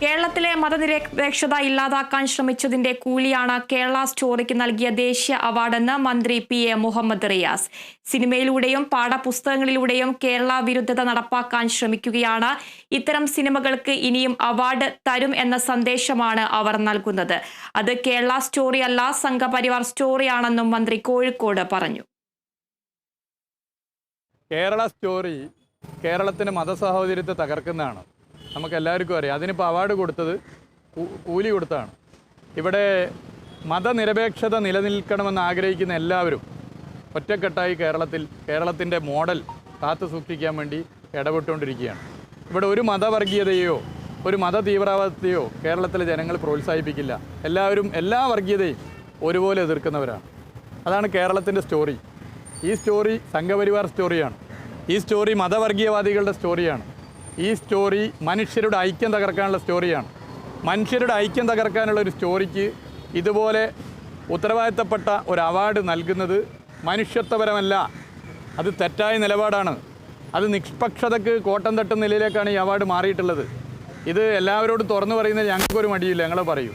കേരളത്തിലെ മതനിരപേക്ഷത ഇല്ലാതാക്കാൻ ശ്രമിച്ചതിന്റെ കൂലിയാണ് കേരള സ്റ്റോറിക്ക് നൽകിയ ദേശീയ അവാർഡെന്ന് മന്ത്രി പി എ മുഹമ്മദ് റിയാസ്. സിനിമയിലൂടെയും പാഠപുസ്തകങ്ങളിലൂടെയും കേരള വിരുദ്ധത നടപ്പാക്കാൻ ശ്രമിക്കുകയാണ്. ഇത്തരം സിനിമകൾക്ക് ഇനിയും അവാർഡ് തരും എന്ന സന്ദേശമാണ് അവർ നൽകുന്നത്. അത് കേരള സ്റ്റോറി അല്ല സംഘപരിവാർ സ്റ്റോറിയാണെന്നും മന്ത്രി കോഴിക്കോട് പറഞ്ഞു. കേരള സ്റ്റോറി കേരളത്തിന് മതസഹോദര്യത്തെ തകർക്കുന്നതാണ്. നമുക്ക് എല്ലാവർക്കും അറിയാം. അതിനിപ്പോൾ അവാർഡ് കൊടുത്തത് കൂലി കൊടുത്താണ്. ഇവിടെ മതനിരപേക്ഷത നിലനിൽക്കണമെന്ന് ആഗ്രഹിക്കുന്ന എല്ലാവരും ഒറ്റക്കെട്ടായി കേരളത്തിൽ കേരളത്തിന്റെ മോഡൽ കാത്തു സൂക്ഷിക്കാൻ വേണ്ടി ഇടപെട്ടുകൊണ്ടിരിക്കുകയാണ്. ഇവിടെ ഒരു മതവർഗീയതയോ ഒരു മത തീവ്രവാദത്തെയോ കേരളത്തിലെ ജനങ്ങൾ പ്രോത്സാഹിപ്പിക്കില്ല. എല്ലാവരും എല്ലാ വർഗീയതയും ഒരുപോലെ എതിർക്കുന്നവരാണ്. അതാണ് കേരളത്തിന്റെ സ്റ്റോറി ഈ സ്റ്റോറി സംഘപരിവാർ സ്റ്റോറിയാണ് ഈ സ്റ്റോറി മതവർഗീയവാദികളുടെ സ്റ്റോറിയാണ് ഈ സ്റ്റോറി മനുഷ്യരുടെ ഐക്യം തകർക്കാനുള്ള സ്റ്റോറിയാണ്. മനുഷ്യരുടെ ഐക്യം തകർക്കാനുള്ള ഒരു സ്റ്റോറിക്ക് ഇതുപോലെ ഉത്തരവാദിത്തപ്പെട്ട ഒരു അവാർഡ് നൽകുന്നത് മനുഷ്യത്വപരമല്ല. അത് തെറ്റായ നിലപാടാണ്. അത് നിഷ്പക്ഷതയ്ക്ക് കോട്ടം തട്ടുന്ന നിലയിലേക്കാണ് ഈ അവാർഡ് മാറിയിട്ടുള്ളത്. ഇത് എല്ലാവരോടും തുറന്നു പറയുന്നത് ഞങ്ങൾക്കൊരു മടിയില്ല. ഞങ്ങൾ പറയൂ.